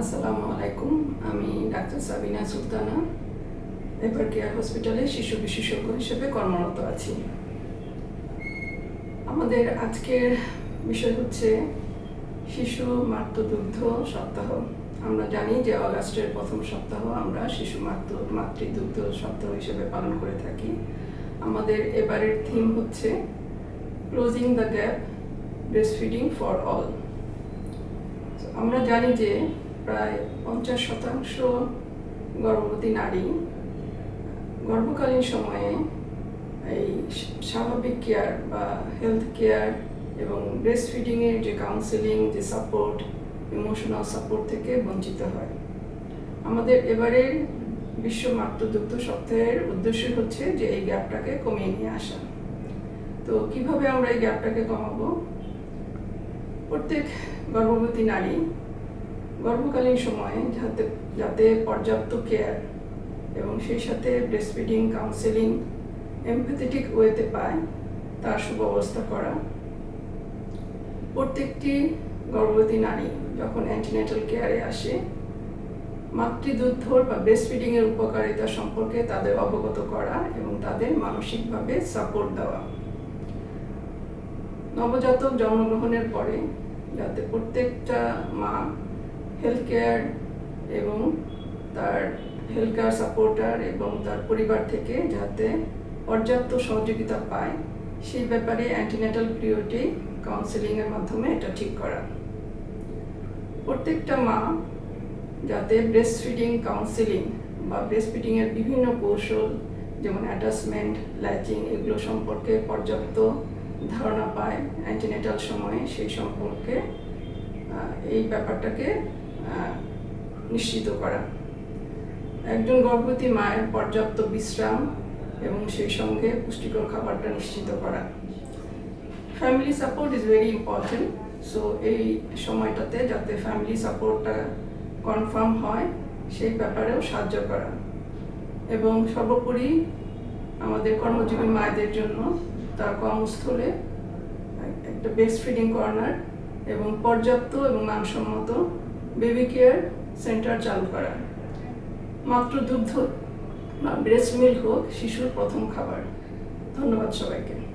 আসসালামু আলাইকুম। আমি ডাক্তার সাবিনা সুলতানা। এবার কেয়ার হসপিটালে শিশু বিশেষজ্ঞ হিসেবে কর্মরত আছি। আমাদের আজকের বিষয় হচ্ছে শিশু মাতৃদুগ্ধ সপ্তাহ। আমরা জানি যে অগাস্টের প্রথম সপ্তাহ আমরা শিশু মাতৃ মাতৃদুগ্ধ সপ্তাহ হিসেবে পালন করে থাকি। আমাদের এবারের থিম হচ্ছে closing the gap breast feeding for all আমরা জানি যে প্রায় পঞ্চাশ শতাংশ গর্ভবতী নারী। গর্ভকালীন সময়ে এই স্বাভাবিক কেয়ার বা হেলথ কেয়ার এবং ব্রেস্ট ফিডিংয়ের যে কাউন্সেলিং যে সাপোর্ট ইমোশনাল সাপোর্ট থেকে বঞ্চিত হয়। আমাদের এবারের বিশ্ব মাতৃদুগ্ধ সপ্তাহের উদ্দেশ্য হচ্ছে যে এই গ্যাপটাকে কমিয়ে নিয়ে আসা। তো কীভাবে আমরা এই গ্যাপটাকে কমাবো? প্রত্যেক গর্ভবতী নারী গর্ভকালীন সময়ে যাতে যাতে পর্যাপ্ত কেয়ার এবং সেই সাথে ব্রেস্ট ফিডিং কাউন্সেলিং এমপ্যাথেটিক ওয়েতে পায়, তার সুব্যবস্থা করা। প্রত্যেকটি গর্ভবতী নারী যখন অ্যান্টিনেটাল কেয়ারে আসে মাতৃদুগ্ধর বা ব্রেস্ট ফিডিংয়ের উপকারিতা সম্পর্কে তাদের অবগত করা এবং তাদের মানসিকভাবে সাপোর্ট দেওয়া। নবজাতক জন্মগ্রহণের পরে যাতে প্রত্যেকটা মা হেলথ কেয়ার এবং তার হেলথ কেয়ার সাপোর্টার এবং তার পরিবার থেকে যাতে পর্যাপ্ত সহযোগিতা পায়, সেই ব্যাপারে অ্যান্টিনেটাল পিরিয়ডে কাউন্সেলিংয়ের মাধ্যমে এটা ঠিক করা। প্রত্যেকটা মা যাতে ব্রেস্ট ফিডিং কাউন্সেলিং বা ব্রেস্ট ফিডিংয়ের বিভিন্ন কৌশল যেমন অ্যাটাচমেন্ট ল্যাচিং এগুলো সম্পর্কে পর্যাপ্ত ধারণা পায় অ্যান্টিনেটাল সময়ে, সেই সম্পর্কে এই ব্যাপারটাকে নিশ্চিত করা। একজন গর্ভবতী মায়ের পর্যাপ্ত বিশ্রাম এবং সেই সঙ্গে পুষ্টিকর খাবারটা নিশ্চিত করা। Family support is very important so এই সময়টাতে যাতে ফ্যামিলি সাপোর্টটা কনফার্ম হয়, সেই ব্যাপারেও সাহায্য করা। এবং সর্বোপরি আমাদের কর্মজীবী মায়েদের জন্য তার কর্মস্থলে একটা বেস্ট ফিডিং কর্নার এবং পর্যাপ্ত এবং মানসম্মত বেবি কেয়ার সেন্টার চালু করা। মাত্র দুগ্ধ বা ব্রেস্ট মিল্ক হোক, শিশুর প্রথম খাবার। ধন্যবাদ সবাইকে।